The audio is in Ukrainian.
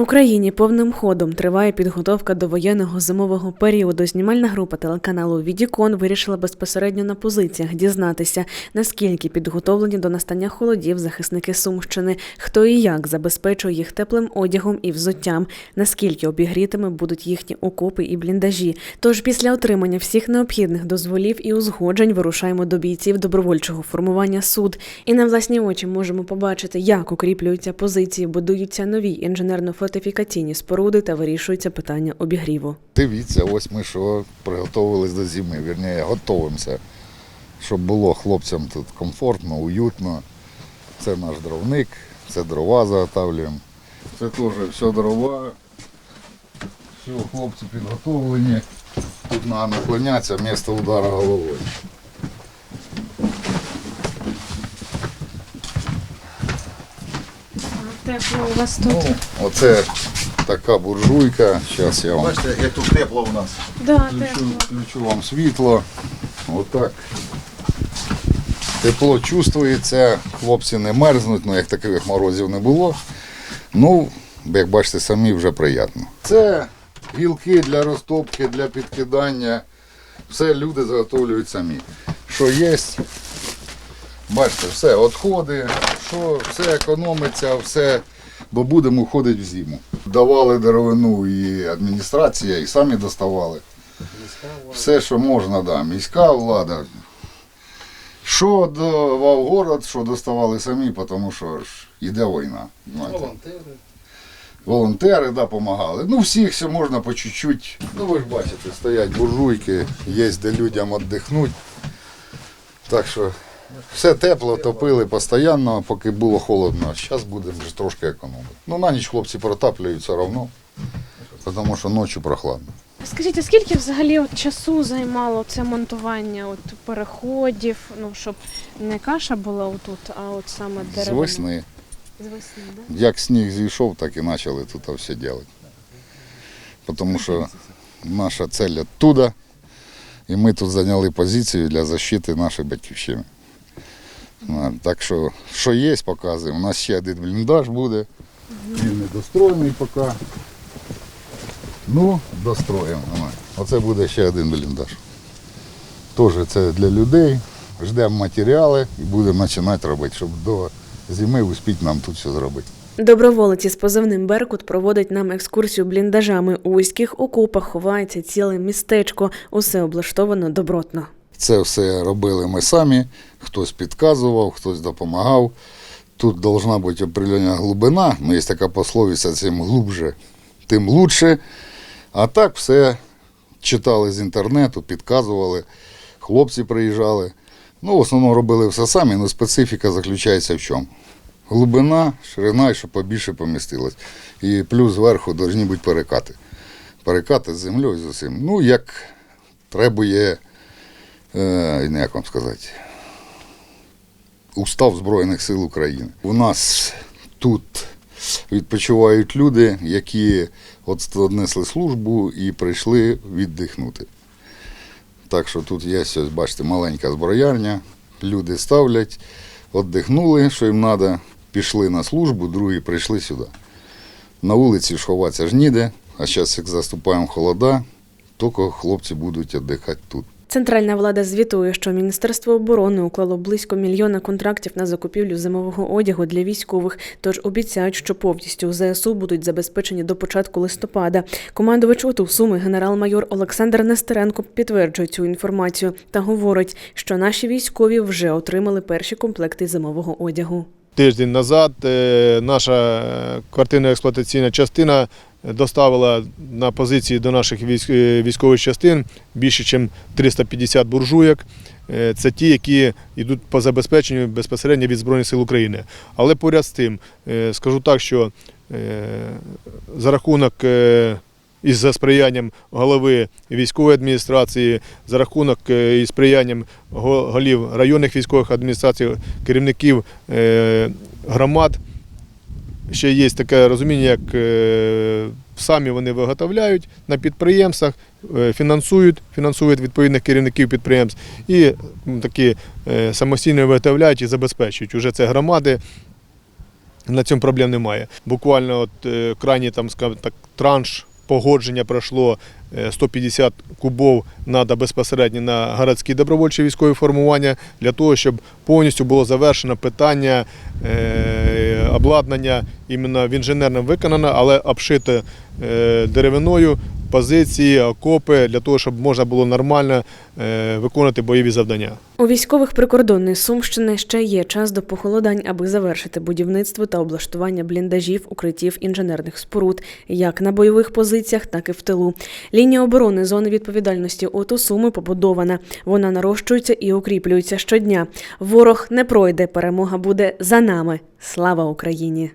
В Україні повним ходом триває підготовка до воєнного зимового періоду. Знімальна група телеканалу Відікон вирішила безпосередньо на позиціях дізнатися, наскільки підготовлені до настання холодів захисники Сумщини, хто і як забезпечує їх теплим одягом і взуттям, наскільки обігрітими будуть їхні окопи і бліндажі. Тож після отримання всіх необхідних дозволів і узгоджень вирушаємо до бійців добровольчого формування суд. І на власні очі можемо побачити, як укріплюються позиції, будуються нові інженерно-фортифікаційні споруди та вирішується питання обігріву. Дивіться, ось ми що приготувалися до зими, вірніше, готуємося, щоб було хлопцям тут комфортно, уютно. Це наш дровник, це дрова заготовлюємо. Це теж все дрова. Все, хлопці підготовлені. Тут треба наклонятися місце удару головою. Тепло у вас Ну, оце така буржуйка. Зараз я вам Бачите, як тут тепло у нас. Да, Включу, включу вам світло. Отак. Тепло чувствується, хлопці не мерзнуть, ну як таких морозів не було. Ну, як бачите, самі вже приємно. Це гілки для розтопки, для підкидання. Все люди заготовлюють самі. Що є, бачите, все, відходи, що все економиться, все, бо будемо ходити в зиму. Давали деревину і адміністрація, і самі доставали. Все, що можна, да. міська влада. Що давав город, що доставали самі, тому що ж йде війна. знаєте. Волонтери да, допомагали. Ну, всіх все можна по чуть-чуть. Ну, ви ж бачите, стоять буржуйки, є де людям віддихнути. Так що все тепло, топили постійно, поки було холодно. Зараз будемо вже трошки економити. Ну, на ніч хлопці протаплюють все одно, тому що ночі прохладно. Скажіть, а скільки взагалі от часу займало це монтування от переходів, ну щоб не каша була отут, а от саме З весни. З весни, да? Як сніг зійшов, так і почали тут все робити. Тому що наша цель оттуда, і ми тут зайняли позицію для захисту нашої батьківщини. Так що, що є, показуємо. У нас ще один бліндаж буде. Він не достроєний поки. Ну, достроїмо. Оце буде ще один бліндаж. Теж це для людей. Ждемо матеріали і будемо починати робити, щоб до зими успіти нам тут все зробити. Доброволець із позивним Беркут проводить нам екскурсію бліндажами. У вузьких окопах ховається ціле містечко. Усе облаштовано добротно. Це все робили ми самі, хтось підказував, хтось допомагав. Тут повинна бути определена глибина, ну є така пословиця, чим глубже, тим лучше. А так все читали з інтернету, підказували, хлопці приїжджали. Ну, в основному робили все самі, але специфіка заключається в чому? Глибина, ширина, щоб побільше помістилось. І плюс зверху повинні бути перекати. Перекати з землею з усім. Ну, як требує не як вам сказати, устав Збройних сил України. У нас тут відпочивають люди, які от однесли службу і прийшли віддихнути. Так що тут є, ось, бачите, маленька зброярня, люди ставлять, віддихнули, що їм треба, пішли на службу, другі прийшли сюди. На вулиці ж ж ніде, а зараз, як заступаємо холода, тільки хлопці будуть віддихати тут. Центральна влада звітує, що Міністерство оборони уклало близько мільйона контрактів на закупівлю зимового одягу для військових. Тож обіцяють, що повністю ЗСУ будуть забезпечені до початку листопада. Командувач ОТУ Суми генерал-майор Олександр Нестеренко підтверджує цю інформацію та говорить, що наші військові вже отримали перші комплекти зимового одягу. Тиждень назад е, наша е, квартирно-експлуатаційна частина доставила на позиції до наших е, військових частин більше, ніж 350 буржуйок. Е, Це ті, які йдуть по забезпеченню безпосередньо від Збройних сил України. Але поряд з тим, е, скажу так, що за рахунок із за сприянням голови військової адміністрації, за рахунок і сприянням голів районних військових адміністрацій, керівників громад. Ще є таке розуміння, як е, самі вони виготовляють на підприємствах, е, фінансують, фінансують відповідних керівників підприємств і такі е, самостійно виготовляють і забезпечують. Уже це громади, На цьому проблем немає. Буквально от крайній там, так, транш погодження пройшло е, 150 кубов надо безпосередньо на городські добровольчі військові формування для того, щоб повністю було завершено питання обладнання іменно в інженерному виконано, але обшите е, деревиною позиції, окопи для того, щоб можна було нормально е, виконувати бойові завдання. У військових прикордонної Сумщини ще є час до похолодань, аби завершити будівництво та облаштування бліндажів, укриттів інженерних споруд, як на бойових позиціях, так і в тилу. Лінія оборони зони відповідальності ОТУ Суми побудована. Вона нарощується і укріплюється щодня. Ворог не пройде. Перемога буде за нами. Слава Україні!